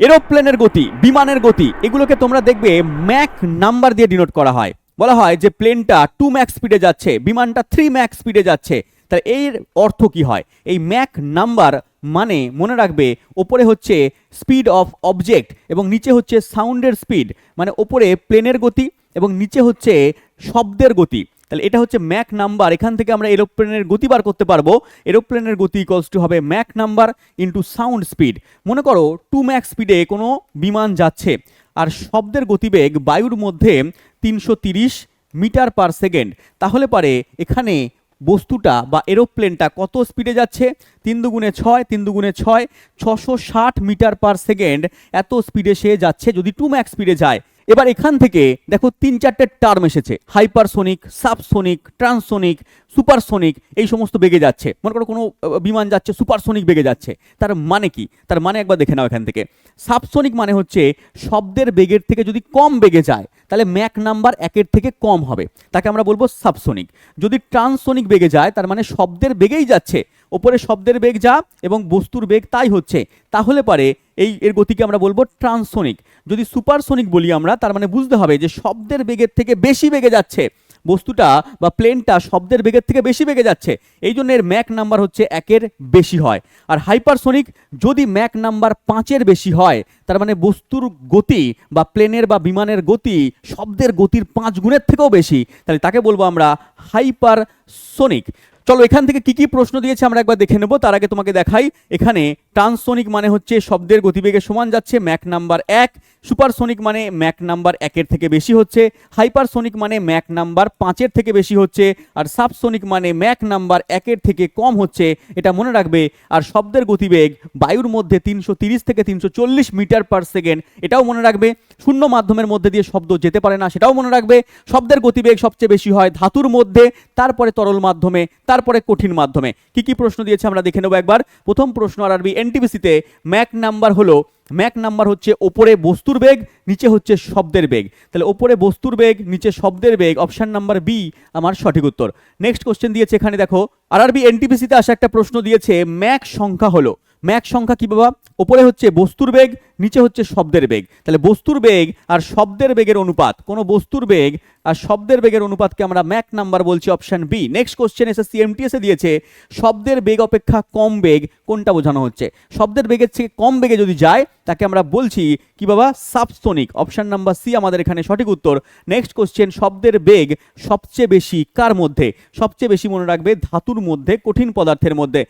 এরোপ্লেনের গতি, বিমানের গতি, এগুলোকে তোমরা দেখবে ম্যাক নাম্বার দিয়ে ডিনোট করা হয়। বলা হয় যে প্লেনটা টু ম্যাক স্পিডে যাচ্ছে, বিমানটা থ্রি ম্যাক স্পিডে যাচ্ছে। তার এর অর্থ কি হয়? এই ম্যাক নাম্বার মানে মনে রাখবে ওপরে হচ্ছে স্পিড অফ অবজেক্ট এবং নিচে হচ্ছে সাউন্ডের স্পিড মানে ওপরে প্লেনের গতি এবং নিচে হচ্ছে শব্দের গতি। তাহলে এটা হচ্ছে ম্যাক নাম্বার। এখান থেকে আমরা এরোপ্লেনের গতি বার করতে পারব। এরোপ্লেনের গতি ইকলস টু হবে Mach number into sound speed মনে করো টু ম্যাক স্পিডে কোনো বিমান যাচ্ছে, আর শব্দের গতিবেগ বায়ুর মধ্যে তিনশো মিটার পার সেকেন্ড তাহলে পারে এখানে বস্তুটা বা এরোপ্লেনটা কত স্পিডে যাচ্ছে? তিন দুগুণে ছয়, তিন দুগুণে ছয়, ছশো ষাট মিটার পার সেকেন্ড এত স্পিডে সে যাচ্ছে, যদি টু ম্যাক্স স্পিডে যায় এবার এখান থেকে দেখো তিন চারটে টার্ম এসেছে। হাইপারসোনিক সাবসোনিক ট্রান্সোনিক সুপারসোনিক এই সমস্ত বেগে যাচ্ছে। মনে করো কোনো বিমান যাচ্ছে সুপারসোনিক বেগে যাচ্ছে। তার মানে কি? তার মানে একবার দেখে নাও এখান থেকে। সাবসোনিক মানে হচ্ছে শব্দের বেগের থেকে যদি কম বেগে যায়, তাহলে ম্যাক নাম্বার একের থেকে কম হবে। তাকে আমরা বলব সাবসোনিক যদি ট্রান্সোনিক বেগে যায়, তার মানে শব্দের বেগেই যাচ্ছে ওপরে শব্দের বেগ যা এবং বস্তুর বেগ তাই হচ্ছে। তাহলে পারে এই এর গতিকে আমরা বলব ট্রান্সোনিক। যদি সুপারসোনিক বলি আমরা, তার মানে বুঝতে হবে যে শব্দের বেগের থেকে বেশি বেগে যাচ্ছে। বস্তুটা বা প্লেনটা শব্দের বেগের থেকে বেশি বেগে যাচ্ছে। এই জন্য এর ম্যাক নাম্বার হচ্ছে একের বেশি হয়। আর হাইপারসোনিক যদি ম্যাক নাম্বার পাঁচের বেশি হয়, তার মানে বস্তুর গতি বা প্লেনের বা বিমানের গতি শব্দের গতির পাঁচ গুণের থেকেও বেশি। তাহলে তাকে বলব আমরা হাইপারসোনিক। চলো, এখান থেকে কি কি প্রশ্ন দিয়েছে আমরা একবার দেখে নেব। তার আগে তোমাকে দেখাই, এখানে ট্রান্সসোনিক মানে হচ্ছে শব্দের গতিবেগে সমান যাচ্ছে, ম্যাক নাম্বার এক। সুপারসোনিক মানে ম্যাক নাম্বার একের থেকে বেশি হচ্ছে, হাইপারসোনিক মানে ম্যাক নাম্বার পাঁচের থেকে বেশি হচ্ছে, আর সাবসোনিক মানে ম্যাক নাম্বার একের থেকে কম হচ্ছে, এটা মনে রাখবে। আর শব্দের গতিবেগ বায়ুর মধ্যে তিনশো থেকে তিনশো চল্লিশ মিটার পার সেকেন্ড, এটাও মনে রাখবে। শূন্য মাধ্যমের মধ্যে দিয়ে শব্দ যেতে পারে না, সেটাও মনে রাখবে। শব্দের গতিবেগ সবচেয়ে বেশি হয় ধাতুর মধ্যে, তারপরে তরল মাধ্যমে, তারপরে কঠিন মাধ্যমে। কি কি প্রশ্ন দিয়েছে আমরা দেখে নেব একবার। প্রথম প্রশ্ন আর আরবি এনটিপিসিতে ম্যাক নাম্বার হলো, ম্যাক নাম্বার হচ্ছে ওপরে বস্তুর বেগ, নিচে হচ্ছে শব্দের বেগ। তাহলে ওপরে বস্তুর বেগ, নিচে শব্দের বেগ, অপশান নাম্বার বি আমার সঠিক উত্তর। নেক্সট কোশ্চেন দিয়েছে এখানে দেখো আর আরবি এনটিপিসিতে আসা একটা প্রশ্ন দিয়েছে, ম্যাক সংখ্যা হলো। ম্যাক সংখ্যা কি বাবা? ওপরে হচ্ছে বস্তুর বেগ, নিচে হচ্ছে শব্দের বেগ। তাহলে বস্তুর বেগ আর শব্দের বেগের অনুপাত, কোনো বস্তুর বেগ আর শব্দের বেগের অনুপাতকে আমরা ম্যাক নাম্বার বলছি অপশন বি। নেক্সট কোশ্চেন এসে সিএমটিএসে দিয়েছে, শব্দের বেগ অপেক্ষা কম বেগ কোনটা বোঝানো হচ্ছে? শব্দের বেগের থেকে কম বেগে যদি যায়, তাকে আমরা বলছি কি বাবা? সাবস্তনিক অপশন নাম্বার সি আমাদের এখানে সঠিক উত্তর। নেক্সট কোশ্চেন, শব্দের বেগ সবচেয়ে বেশি কার মধ্যে? সবচেয়ে বেশি মনে রাখবে ধাতুর মধ্যে, কঠিন পদার্থের মধ্যে।